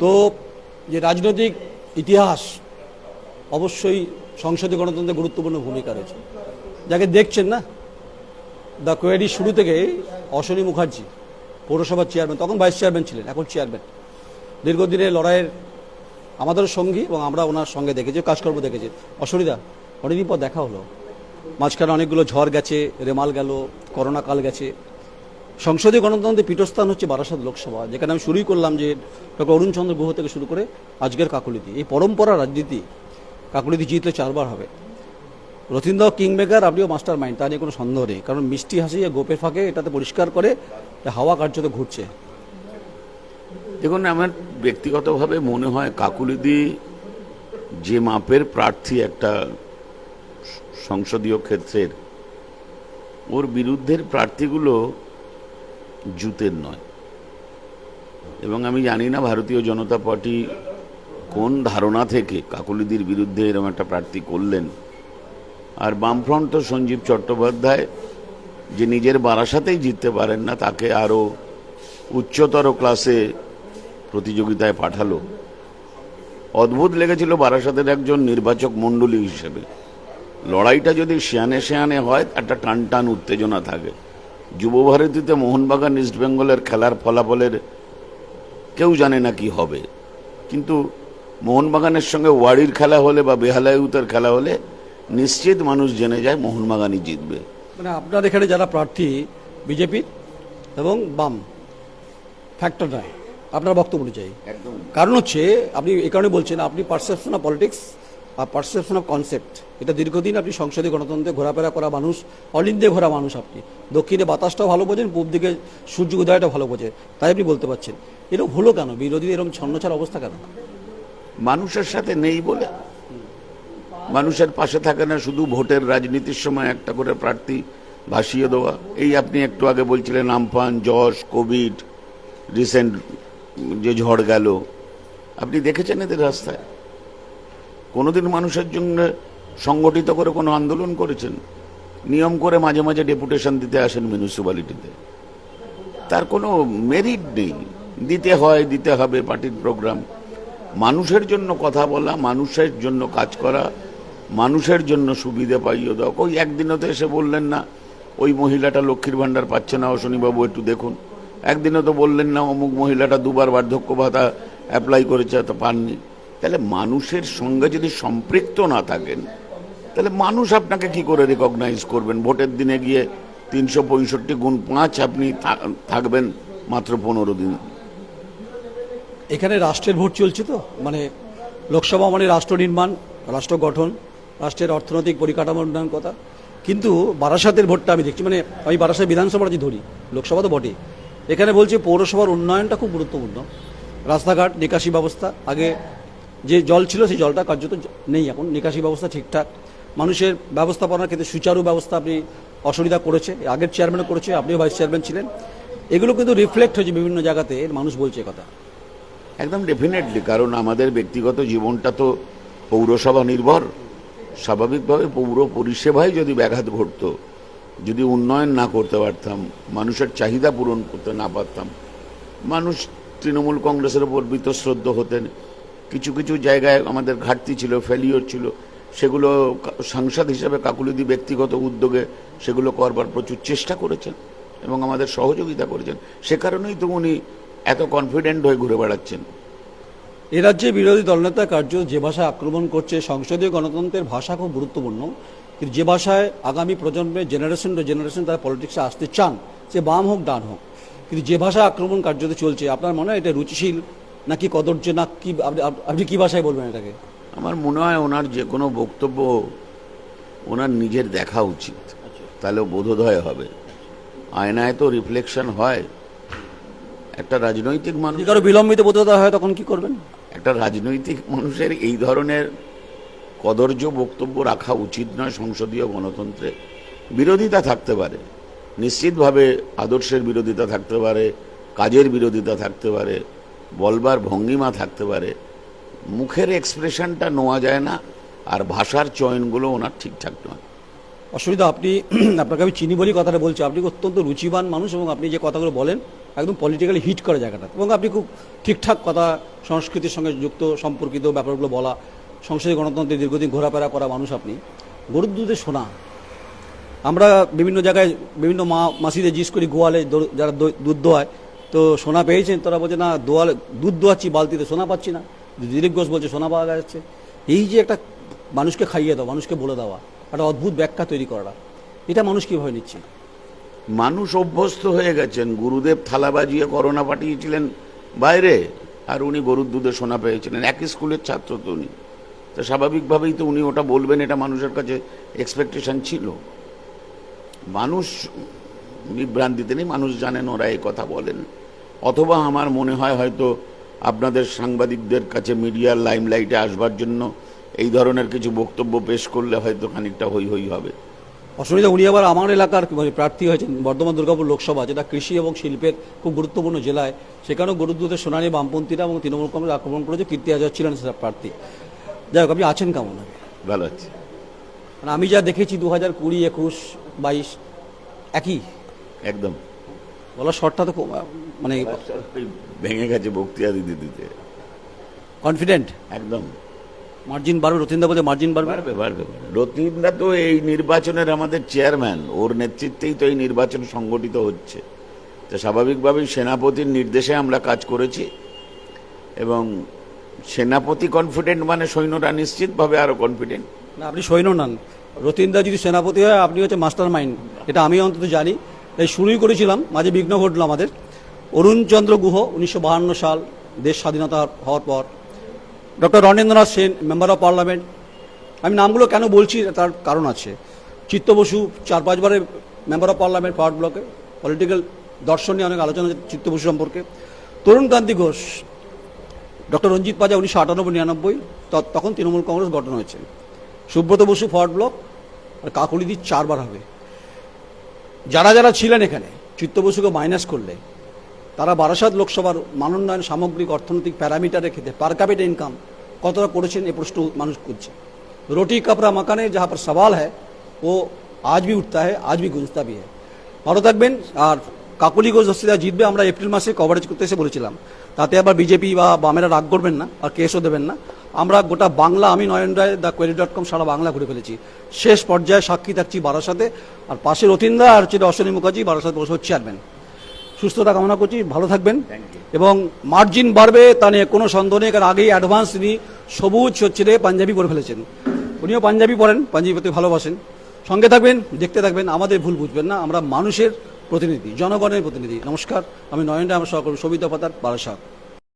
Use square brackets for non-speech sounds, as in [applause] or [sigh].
তো যে রাজনৈতিক ইতিহাস অবশ্যই সংসদীয় গণতন্ত্রে গুরুত্বপূর্ণ ভূমিকা রয়েছে। যাকে দেখছেন না দ্য কোয়েরি শুরু থেকে অশ্বনী মুখার্জি পৌরসভার চেয়ারম্যান, তখন ভাইস চেয়ারম্যান ছিলেন, এখন চেয়ারম্যান। দীর্ঘদিনের লড়াইয়ের আমাদের সঙ্গী এবং আমরা ওনার সঙ্গে দেখেছি, কাজকর্ম দেখেছি। অসুবিধা অনেকদিন পর দেখা হলো। মাঝখানে অনেকগুলো ঝড় গেছে, রেমাল গেল, করোনা কাল গেছে। সংসদীয় গণতন্ত্রের পীঠস্থান হচ্ছে বারাসাত লোকসভা, যেখানে আমি শুরুই করলাম যে ডক্টর অরুণচন্দ্র গুহ থেকে শুরু করে আজকের কাকুলিতি। এই পরম্পরা রাজনীতি, কাকুলিতি জিতলে চারবার হবে। রথীন্দ্র কিংমেকার, আপনিও মাস্টার মাইন্ড, তা নিয়ে কোনো সন্দেহ নেই, কারণ মিষ্টি হাসি গোপের ফাঁকে এটাতে পরিষ্কার করে হাওয়া কার্যত ঘুরছে। দেখুন, আমার ব্যক্তিগতভাবে মনে হয় কাকুলিদি যে মাপের প্রার্থী একটা সংসদীয় ক্ষেত্রের, ওর বিরুদ্ধের প্রার্থীগুলো জুতের নয়। এবং আমি জানি না ভারতীয় জনতা পার্টি কোন ধারণা থেকে কাকলিদির বিরুদ্ধে এরকম একটা প্রার্থী করলেন। আর বামফ্রন্ট তো সঞ্জীব চট্টোপাধ্যায় যে নিজের বারাসাতেই জিততে পারেন না, তাকে আরও উচ্চতর ক্লাসে প্রতিযোগিতায় পাঠালো। অদ্ভুত লেগেছিল বারাসাতের একজন নির্বাচক মণ্ডলী হিসেবে। লড়াইটা যদি শেয়ানে শেয়ানে হয়, একটা টান টান উত্তেজনা থাকে। যুবভারতীতে মোহনবাগান ইস্টবেঙ্গলের খেলার ফলাফলের কেউ জানে না কি হবে। কিন্তু মোহনবাগানের সঙ্গে ওয়াড়ির খেলা হলে বা বেহালায়ুতের খেলা হলে নিশ্চিত মানুষ জেনে যায় মোহনবাগানই জিতবে। মানে আপনার এখানে যারা প্রার্থী বিজেপির এবং বাম ফ্যাক্টর নয় আপনার বক্তব্য অনুযায়ী একদম। কারণ হচ্ছে আপনি এই কারণে বলছেন আপনি perception of politics perception of concept এটা দীর্ঘদিন আপনি সংসদে, গণতন্ত্রে ঘোরাফেরা করা মানুষ অল ইন্ডিয়া ঘোরা মানুষ আপনি। দক্ষিণে বাতাসটাও ভালো বোঝেন, পূব দিকে সূর্য উদয়টা ভালো বোঝে। তাই আপনি বলতে পারছেন। এরকম হলো কেন? বিরোধী এরকম ছন্নছাড় অবস্থা কেন? মানুষের সাথে নেই বলে। মানুষের পাশে থাকে না শুধু ভোটের রাজনীতির সময় একটা করে প্রার্থী ভাসিয়ে দেওয়া। এই আপনি একটু আগে বলছিলেন, আমফান, যশ, কোভিড, রিসেন্ট যে ঝড় গেল। আপনি দেখেছেন এদের রাস্তায়? কোনোদিন মানুষের জন্য সংগঠিত করে কোনো আন্দোলন করেছেন? নিয়ম করে মাঝে মাঝে ডেপুটেশন দিতে আসেন মিউনিসিপ্যালিটিতে তার কোনো মেরিট নেই। দিতে হয়, দিতে হবে পার্টির প্রোগ্রাম মানুষের জন্য কথা বলা, মানুষের জন্য কাজ করা, মানুষের জন্য সুবিধে পাইয়ে দেওয়া। ওই একদিনও তো এসে বললেন না, ওই মহিলাটা লক্ষ্মীর ভাণ্ডার পাচ্ছে না অশ্বনীবাবু একটু দেখুন। একদিনও তো বললেন না, অমুক মহিলাটা দুবার বার্ধক্য ভাতা অ্যাপ্লাই করেছে তো পাননি। তাহলে মানুষের সঙ্গে যদি সম্পৃক্ত না থাকেন, তাহলে মানুষ আপনাকে কি করে রেকগনাইজ করবেন? ভোটের দিনে গিয়ে তিনশো পঁয়ষট্টি গুণ পাঁচ আপনি থাকবেন মাত্র পনেরো দিন। এখানে রাষ্ট্রের ভোট চলছে তো? মানে লোকসভা মানে রাষ্ট্র নির্মাণ, রাষ্ট্র গঠন, রাষ্ট্রের অর্থনৈতিক পরিকাঠামো উন্নয়ন কথা। কিন্তু বারাসাতের ভোটটা আমি দেখছি মানে আমি বারাসাত বিধানসভা যদি ধরি, লোকসভা তো বটে এখানে বলছে পৌরসভার উন্নয়নটা খুব গুরুত্বপূর্ণ। রাস্তাঘাট, নিকাশি ব্যবস্থা, আগে যে জল ছিল সেই জলটা কার্যত নেই এখন, নিকাশি ব্যবস্থা ঠিকঠাক। মানুষের ব্যবস্থাপনার ক্ষেত্রে সুচারু ব্যবস্থা আপনি অসুবিধা করেছে। আগের চেয়ারম্যানও করেছে, আপনিও ভাইস চেয়ারম্যান ছিলেন। এগুলো কিন্তু রিফ্লেক্ট হয়েছে বিভিন্ন জায়গাতে মানুষ বলছে কথা। একদম ডেফিনেটলি কারণ আমাদের ব্যক্তিগত জীবনটা তো পৌরসভা নির্ভর। স্বাভাবিকভাবে পৌর পরিষেবায় যদি ব্যাঘাত ঘটতো, যদি উন্নয়ন না করতে পারতাম, মানুষের চাহিদা পূরণ করতে না পারতাম, মানুষ তৃণমূল কংগ্রেসের ওপর বীতশ্রদ্ধ হতেন। কিছু কিছু জায়গায় আমাদের ঘাটতি ছিল ফেলিওর ছিল। সেগুলো সাংসদ হিসেবে কাকুলিদি ব্যক্তিগত উদ্যোগে সেগুলো করবার প্রচুর চেষ্টা করেছেন এবং আমাদের সহযোগিতা করেছেন। সে কারণেই তো উনি এত কনফিডেন্ট হয়ে ঘুরে বেড়াচ্ছেন। এ রাজ্যে বিরোধী দলনেতা কার্য যে ভাষায় আক্রমণ করছে, সংসদীয় গণতন্ত্রের ভাষা খুব গুরুত্বপূর্ণ। কিন্তু যে ভাষায় আগামী প্রজন্মের জেনারেশন টু জেনারেশন তারা পলিটিক্সে আসতে চান, সে বাম হোক, ডান হোক, কিন্তু যে ভাষায় আক্রমণ কার্যত চলছে, আপনার মনে হয় এটা রুচিশীল নাকি কদর্য না কি আপনি- কি ভাষায় বলবেন এটাকে? আমার মনে হয় ওনার যে কোনো বক্তব্য ওনার নিজের দেখা উচিত। তাহলে বোধোদয় হবে। আয়নায় তো রিফ্লেকশন হয়। একটা রাজনৈতিক মানুষ কারও বিলম্বিত বোধতা হয় তখন কি করবেন? একটা রাজনৈতিক মানুষের এই ধরনের কদর্য বক্তব্য রাখা উচিত নয় সংসদীয় গণতন্ত্রে। বিরোধিতা থাকতে পারে। নিশ্চিতভাবে আদর্শের বিরোধিতা থাকতে পারে কাজের বিরোধিতা থাকতে পারে। বলবার ভঙ্গিমা থাকতে পারে, মুখের এক্সপ্রেশনটা নেওয়া যায় না, আর ভাষার চয়নগুলো ওনার ঠিকঠাক নয়। অসুবিধা, আপনি [clears throat] আপনাকে আমি চিনি বলি কথাটা বলছি। আপনি অত্যন্ত রুচিবান মানুষ এবং আপনি যে কথাগুলো বলেন, একদম পলিটিক্যালি হিট করে জায়গাটা। এবং আপনি খুব ঠিকঠাক কথা, সংস্কৃতির সঙ্গে যুক্ত, সম্পর্কিত ব্যাপারগুলো বলা সংসদীয় গণতন্ত্রে দীর্ঘদিন ঘোরাফেরা করা মানুষ আপনি। গরুর দুধে শোনা আমরা বিভিন্ন জায়গায় বিভিন্ন মা, মাসিদের জিজ্ঞেস করি, গোয়ালে যারা দুধ দোয়ায়। তো সোনা পেয়েছেন, তারা বলছে, না, দোয়ালে, দুধ দোয়াচ্ছি, বালতিতে সোনা পাচ্ছি না। দিলীপ ঘোষ বলছে, সোনা পাওয়া যাচ্ছে এই যে একটা মানুষকে খাইয়ে দেওয়া মানুষকে বলে দেওয়া, একটা অদ্ভুত ব্যাখ্যা তৈরি করা এটা মানুষ কীভাবে নিচ্ছে? মানুষ অভ্যস্ত হয়ে গেছেন। গুরুদেব থালা বাজিয়ে করোনা পাঠিয়েছিলেন বাইরে, আর উনি গরুর দুধে সোনা পেয়েছিলেন। একই স্কুলের ছাত্র তো উনি। তো স্বাভাবিকভাবেই তো উনি ওটা বলবেন, এটা মানুষের কাছে এক্সপেকটেশন ছিল। মানুষ বিভ্রান্তিতে নেই মানুষ জানেন ওরা এই কথা বলেন। অথবা আমার মনে হয় হয়তো আপনাদের সাংবাদিকদের কাছে মিডিয়ার লাইমলাইটে আসবার জন্য এই ধরনের কিছু বক্তব্য পেশ করলে হয়তো খানিকটা হই হই হবে। অসুবিধা উনি আবার আমার এলাকার মানে প্রার্থী হয়েছেন বর্ধমান দুর্গাপুর লোকসভা যেটা কৃষি এবং শিল্পের খুব গুরুত্বপূর্ণ জেলায়। সেখানেও গরুর দুধের সোনালী বামপন্থীরা এবং তৃণমূল কংগ্রেস আক্রমণ করেছে কীর্তি আজাদ ছিলেন সে প্রার্থী। যাই হোক আপনি আছেন কেমন? ভালো আছি। মানে আমি যা দেখেছি দু হাজার কুড়ি একুশ বাইশ একই। একদম। বলার শর্টটা তো মানে ভেঙে গেছে বক্তৃতা দিতে দিতে। কনফিডেন্ট একদম। মার্জিন বাড়বে রতিন্দা বলছে মার্জিন বাড়বে? পারবে রতিনদা তো এই নির্বাচনের আমাদের চেয়ারম্যান ওর নেতৃত্বেই তো এই নির্বাচন সংগঠিত হচ্ছে। তো স্বাভাবিকভাবেই সেনাপতির নির্দেশে আমরা কাজ করেছি। এবং সেনাপতি কনফিডেন্ট মানে সৈন্যরা নিশ্চিতভাবে আরও কনফিডেন্ট না আপনি সৈন্য নন। রতিন্দা যদি সেনাপতি হয় আপনি হচ্ছে মাস্টার মাইন্ড এটা আমি অন্তত জানি। তাই শুরুই করেছিলাম, মাঝে বিঘ্ন ঘটলো আমাদের। অরুণচন্দ্র গুহ উনিশশো সাল দেশ স্বাধীনতা হওয়ার পর। Doctor Ranendranath Sen, member of parliament. আমি নামগুলো কেন বলছি তার কারণ আছে। চিত্ত বসু চার পাঁচবারের মেম্বার অফ পার্লামেন্ট ফরওয়ার্ড ব্লকে, পলিটিক্যাল দর্শন নিয়ে অনেক আলোচনা চিত্ত বসু সম্পর্কে। তরুণ কান্তি ঘোষ, ডক্টর রঞ্জিত পাজা উনিশশো আটানব্বই নিরানব্বই তখন তৃণমূল কংগ্রেস গঠন হয়েছে। সুব্রত বসু ফরওয়ার্ড ব্লক, আর কাকুলিদি চারবার হবে। যারা যারা ছিলেন এখানে চিত্ত বসুকে মাইনাস করলে তারা বারাসাত লোকসভার মানোন্নয়ন সামগ্রিক অর্থনৈতিক প্যারামিটারের ক্ষেত্রে পার ক্যাপিটা ইনকাম কতটা করেছেন এই প্রশ্ন মানুষ করছে रोटी कपड़ा मकाने जहाँ पर सवाल है वो आज भी उठता है आज भी गुंजता भी है ভালো থাকবেন আর কাকুলি ঘোষ দস্তিদা জিতবে আমরা এপ্রিল মাসে কভারেজ করতে এসে বলেছিলাম তাতে আবার বিজেপি বা বামেরা রাগ করবেন না আর কেসও দেবেন না আমরা গোটা বাংলা আমি Nayan Roy the query dot com সারা বাংলা ঘুরে ফেলেছি। শেষ পর্যায়ে সাক্ষী থাকছি বারাসাতে আর পাশে রতিন্দা আর হচ্ছে অশ্বিনী মুখার্জি বারাসাত বসে চেয়ারম্যান সুস্থতা কামনা করছি ভালো থাকবেন। এবং মার্জিন বাড়বে তা নিয়ে কোনো সন্দেহ নেই কারণ আগেই অ্যাডভান্স তিনি সবুজ হচ্ছে রে পাঞ্জাবি পরে ফেলেছেন। উনিও পাঞ্জাবি পরেন পাঞ্জাবি পরতে ভালোবাসেন। সঙ্গে থাকবেন দেখতে থাকবেন আমাদের ভুল বুঝবেন না আমরা মানুষের প্রতিনিধি জনগণের প্রতিনিধি। নমস্কার আমি নয়নটা আমার সহকর্মী সবিতা পাতার বারাসাত।